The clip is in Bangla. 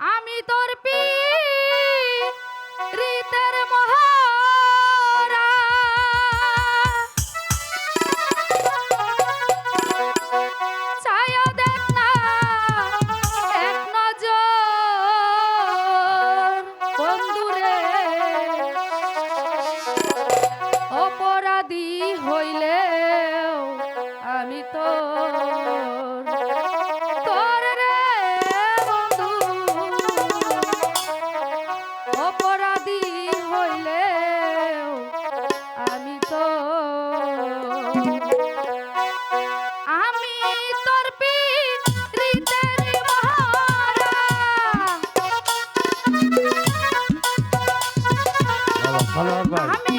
আমি তোর রীতের Bye. Bye. Bye.